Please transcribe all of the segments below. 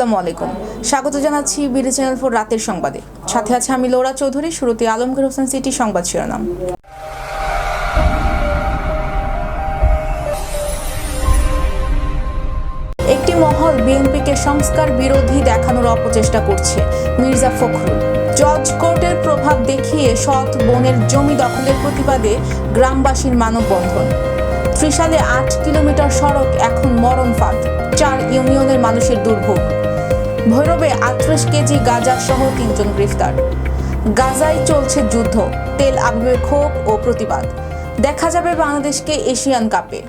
আসসালামু আলাইকুম। স্বাগত জানাচ্ছি বিডি চ্যানেল ফোর রাতের সংবাদে। সাথে আছে আমি লোরা চৌধুরী, শুরুতে আলমগীর হোসেন সিটি সংবাদ শিরোনাম। একটি মহল বিএনপিকে সংস্কার বিরোধী দেখানোর অপচেষ্টা করছে মির্জা ফখরুল। জজ কোর্টের প্রভাব দেখিয়ে সৎ বনের জমি দখলের প্রতিবাদে গ্রামবাসীর মানববন্ধন। ত্রিশালে আট কিলোমিটার সড়ক এখন মরণ ফাঁদ চার ইউনিয়নের মানুষের দুর্ভোগ। ভৈরবে আটত্রিশ কেজি গাঁজা সহ তিনজন গ্রেফতার। গাজায় চলছে যুদ্ধ, তেল আবিবের ক্ষোভ ও প্রতিবাদ। দেখা যাবে বাংলাদেশকে এশিয়ান কাপে।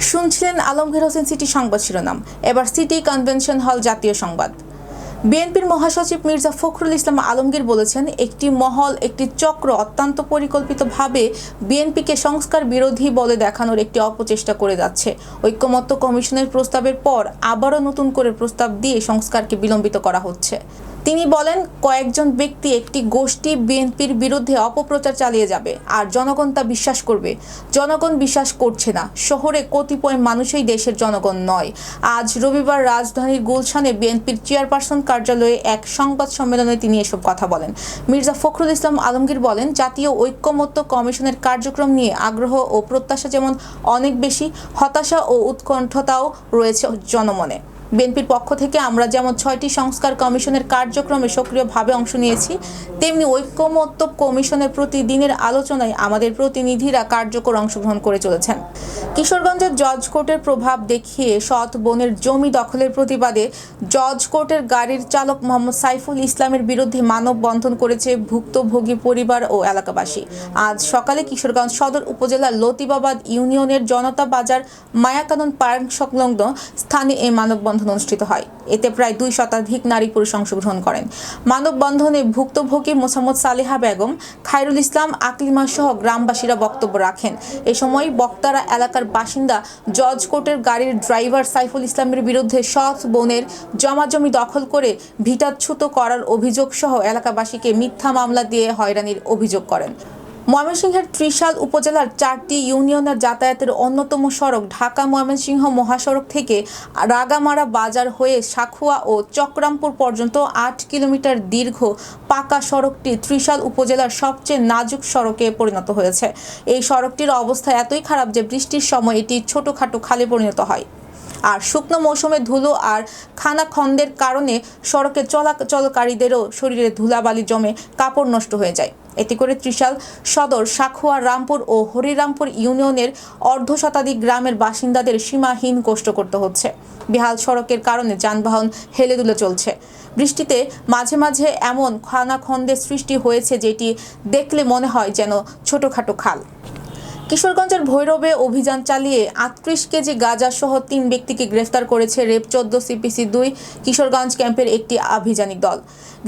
শুনছিলেন আলমগীর হোসেন সিটি সংবাদ শিরোনাম। এবার সিটি কনভেনশন হল জাতীয় সংবাদ। বিএনপির মহাসচিব মির্জা ফখরুল ইসলাম আলমগীর বলেছেন, একটি মহল, একটি চক্র অত্যন্ত পরিকল্পিতভাবে বিএনপিকে সংস্কার বিরোধী বলে দেখানোর একটি অপচেষ্টা করে যাচ্ছে। ঐক্যমত্য কমিশনের প্রস্তাবের পর আবারও নতুন করে প্রস্তাব দিয়ে সংস্কারকে বিলম্বিত করা হচ্ছে। তিনি বলেন, কয়েকজন ব্যক্তি একটি গোষ্ঠী বিএনপির বিরুদ্ধে অপপ্রচার চালিয়ে যাবে, আর জনগণ তা বিশ্বাস করবে। জনগণ বিশ্বাস করছে না। শহরে কতিপয় মানুষই দেশের জনগণ নয়। আজ রবিবার রাজধানীর গুলশানে বিএনপির চেয়ারপারসন কার্যালয়ে এক সংবাদ সম্মেলনে তিনি এসব কথা বলেন। মির্জা ফখরুল ইসলাম আলমগীর বলেন, জাতীয় ঐক্যমত্য কমিশনের কার্যক্রম নিয়ে আগ্রহ ও প্রত্যাশা যেমন অনেক বেশি, হতাশা ও উৎকণ্ঠতাও রয়েছে জনমনে। বিএনপির পক্ষ থেকে আমরা যেমন ছয়টি সংস্কার কমিশনের কার্যক্রমে সক্রিয়ভাবে অংশ নিয়েছি, তেমনি ঐক্যমত্য কমিশনের প্রতিদিনের আলোচনায় আমাদের প্রতিনিধিরা কার্যকর অংশগ্রহণ করে চলেছেন। কিশোরগঞ্জের জজ কোর্টের প্রভাব দেখিয়ে সৎ বনের জমি দখলের প্রতিবাদে জজ কোর্টের গাড়ির চালক মোহাম্মদ সাইফুল ইসলামের বিরুদ্ধে মানববন্ধন করেছে ভুক্তভোগী পরিবার ও এলাকাবাসী। আজ সকালে কিশোরগঞ্জ সদর উপজেলার লতিবাবাদ ইউনিয়নের জনতা বাজার মায়াকানন পার্ক সংলগ্ন স্থানে এই মানববন্ধন অনুষ্ঠিত হয়। এতে প্রায় দুই শতাধিক নারী পুরুষ অংশগ্রহণ করেন। মানববন্ধনে ভুক্তভোগী মোসাম্মদ সালেহা বেগম, খায়রুল ইসলাম, আকলিমা সহ গ্রামবাসীরা বক্তব্য রাখেন। এ সময় বক্তারা এলাকার বাসিন্দা জজ কোর্টের গাড়ির ড্রাইভার সাইফুল ইসলামের বিরুদ্ধে সৎ বনের জমাজমি দখল করে ভিটাচ্যুত করার অভিযোগ সহ এলাকাবাসীকে মিথ্যা মামলা দিয়ে হয়রানির অভিযোগ করেন। ময়মনসিংহের ত্রিশাল উপজেলার চারটি ইউনিয়নের যাতায়াতের অন্যতম সড়ক ঢাকা ময়মনসিংহ মহাসড়ক থেকে রাগামারা বাজার হয়ে সাখুয়া ও চক্রামপুর পর্যন্ত আট কিলোমিটার দীর্ঘ পাকা সড়কটি ত্রিশাল উপজেলার সবচেয়ে নাজুক সড়কে পরিণত হয়েছে। এই সড়কটির অবস্থা এতই খারাপ যে বৃষ্টির সময় এটি ছোটোখাটো খালে পরিণত হয়। আর শুকনো মৌসুমে ধুলো আর খানাখন্দের কারণে সড়কে চলাচলকারীদেরও শরীরে ধুলাবালি জমে, কাপড় নষ্ট হয়ে যায়। এতে করে ত্রিশাল সদর, সাখুয়া, রামপুর ও হরিরামপুর ইউনিয়নের অর্ধ শতাধিক গ্রামের বাসিন্দাদের সীমাহীন কষ্ট করতে হচ্ছে। বেহাল সড়কের কারণে যানবাহন হেলে দুলে চলছে। বৃষ্টিতে মাঝে মাঝে এমন খানাখন্দের সৃষ্টি হয়েছে যেটি দেখলে মনে হয় যেন ছোটোখাটো খাল। কিশোরগঞ্জের ভৈরবে অভিযান চালিয়ে আটত্রিশ কেজি গাঁজা সহ তিন ব্যক্তিকে গ্রেফতার করেছে রেপ চোদ্দ সিপিসি দুই কিশোরগঞ্জ ক্যাম্পের একটি আভিযানিক দল।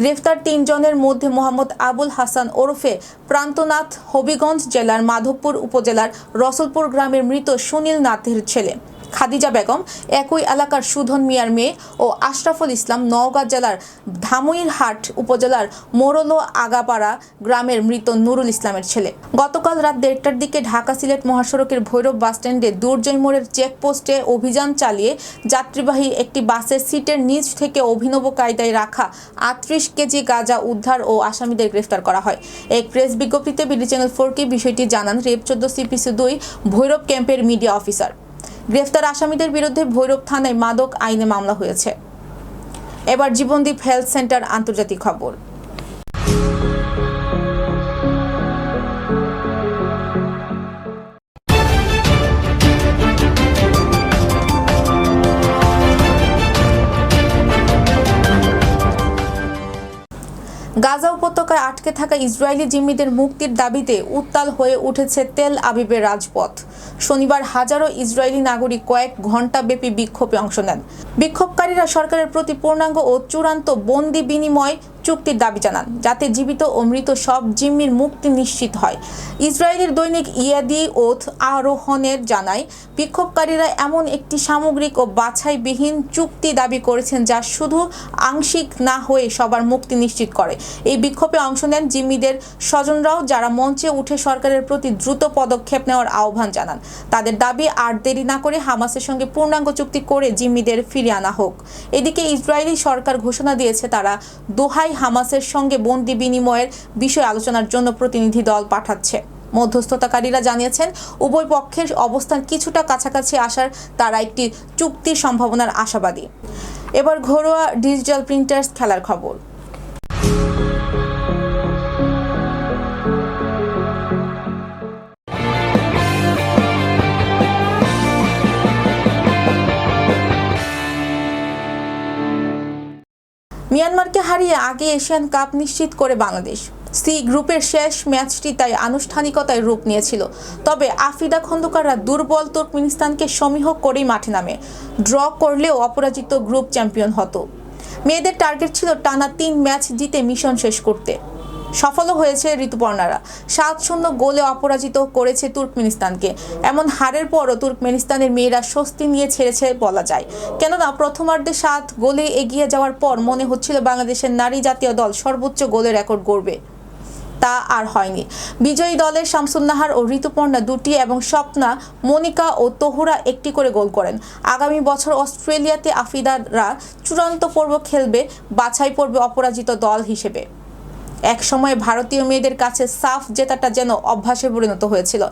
গ্রেফতার তিনজনের মধ্যে মোহাম্মদ আবুল হাসান ওরফে প্রান্তনাথ হবিগঞ্জ জেলার মাধবপুর উপজেলার রসলপুর গ্রামের মৃত সুনীল নাথের ছেলে। খাদিজা বেগম, একই এলাকার সুধন মিয়ার মেয়ে ও আশরাফুল ইসলাম নওগাঁ জেলার ধামইরহাট উপজেলার মোরলো আগাপাড়া গ্রামের মৃত নুরুল ইসলামের ছেলে। গতকাল রাত দেড়টার দিকে ঢাকা সিলেট মহাসড়কের ভৈরব বাসস্ট্যান্ডে দুর্জয় মোড়ের চেকপোস্টে অভিযান চালিয়ে যাত্রীবাহী একটি বাসের সিটের নিচ থেকে অভিনব কায়দায় রাখা আটত্রিশ কেজি গাঁজা উদ্ধার ও আসামিদের গ্রেফতার করা হয়। এক প্রেস বিজ্ঞপ্তিতে বিডি চ্যানেল ফোরকে বিষয়টি জানান রেপ চোদ্দ সিপিসি দুই ভৈরব ক্যাম্পের মিডিয়া অফিসার। গ্রেফতার আসামিদের বিরুদ্ধে ভৈরব থানায় মাদক আইনে মামলা হয়েছে। এবার জীবনদীপ হেলথ সেন্টার আন্তর্জাতিক খবর। গাজা উপত্যকায় আটকে থাকা ইসরায়েলি জিম্মিদের মুক্তির দাবিতে উত্তাল হয়ে উঠেছে তেল আবিবের রাজপথ। শনিবার হাজারো ইসরায়েলি নাগরিক কয়েক ঘণ্টাব্যাপী বিক্ষোভে অংশ নেন। বিক্ষোভকারীরা সরকারের প্রতি পূর্ণাঙ্গ ও চূড়ান্ত বন্দি বিনিময় চুক্তির দাবি জানান, যাতে জীবিত ও মৃত সব জিম্মির মুক্তি নিশ্চিত হয়। ইসরায়েলের দৈনিক ইয়াদি ওথ আরোহণের জানায়, বিক্ষোভকারীরা এমন একটি সামগ্রিক ও বাছাইবিহীন চুক্তি দাবি করেছেন যা শুধু আংশিক না হয়ে সবার মুক্তি নিশ্চিত করে। এই বিক্ষোভে অংশ নেন জিম্মিদের স্বজনরাও, যারা মঞ্চে উঠে সরকারের প্রতি দ্রুত পদক্ষেপ নেওয়ার আহ্বান জানান। তাদের দাবি, আর দেরি না করে হামাসের সঙ্গে পূর্ণাঙ্গ চুক্তি করে জিম্মিদের ফিরিয়ে আনা হোক। এদিকে ইসরায়েলি সরকার ঘোষণা দিয়েছে, তারা দোহাই হামাসের সঙ্গে বন্দি বিনিময়ের বিষয় আলোচনার জন্য প্রতিনিধি দল পাঠাচ্ছে। মধ্যস্থতাকারীরা জানিয়েছেন, উভয় পক্ষের অবস্থান কিছুটা কাছাকাছি আসার তারা একটি চুক্তির সম্ভাবনার আশাবাদী। এবার ঘরোয়া ডিজিটাল প্রিন্টার্স খেলার খবর। মিয়ানমারকে হারিয়ে আগে এশিয়ান কাপ নিশ্চিত করে বাংলাদেশ। সি গ্রুপের শেষ ম্যাচটি তাই আনুষ্ঠানিকতায় রূপ নিয়েছিল। তবে আফিদা খন্দকাররা দুর্বল তুর্কমিনিস্তানকে সমীহ করেই মাঠে নামে। ড্র করলেও অপরাজিত গ্রুপ চ্যাম্পিয়ন হতো। মেয়েদের টার্গেট ছিল টানা তিন ম্যাচ জিতে মিশন শেষ করতে। সফলও হয়েছে ঋতুপর্ণারা। সাত শূন্য গোলে অপরাজিত করেছে তুর্কমেনিস্তানকে। এমন হারের পরও তুর্কমেনিস্তানের মেয়েরা স্বস্তি নিয়ে ছেড়েছে বলা যায়। কেননা প্রথমার্ধে সাত গোলে এগিয়ে যাওয়ার পর মনে হচ্ছিল বাংলাদেশের নারী জাতীয় দল সর্বোচ্চ গোলের রেকর্ড গড়বে। তা আর হয়নি। বিজয়ী দলের শামসুন্নাহার ও ঋতুপর্ণা দুটি এবং স্বপ্না, মনিকা ও তহুরা একটি করে গোল করেন। আগামী বছর অস্ট্রেলিয়াতে আফিদারা চূড়ান্ত পর্ব খেলবে বাছাই পর্বে অপরাজিত দল হিসেবে। এক সময় ভারতীয় মেয়েদের কাছে সাফ জেতাটা যেন অভ্যাসে পরিণত হয়েছিল।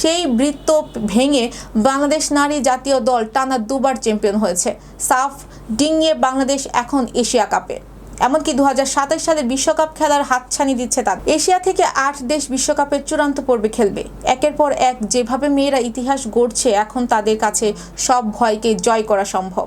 সেই বৃত্ত ভেঙে বাংলাদেশ নারী জাতীয় দল টানা দুবার চ্যাম্পিয়ন হয়েছে। সাফ ডিঙিয়ে বাংলাদেশ এখন এশিয়া কাপে। এমনকি দু সালের বিশ্বকাপ খেলার হাতছানি দিচ্ছে তার। এশিয়া থেকে আট দেশ বিশ্বকাপের চূড়ান্ত পর্বে খেলবে। একের পর এক যেভাবে মেয়েরা ইতিহাস গড়ছে, এখন তাদের কাছে সব ভয়কে জয় করা সম্ভব।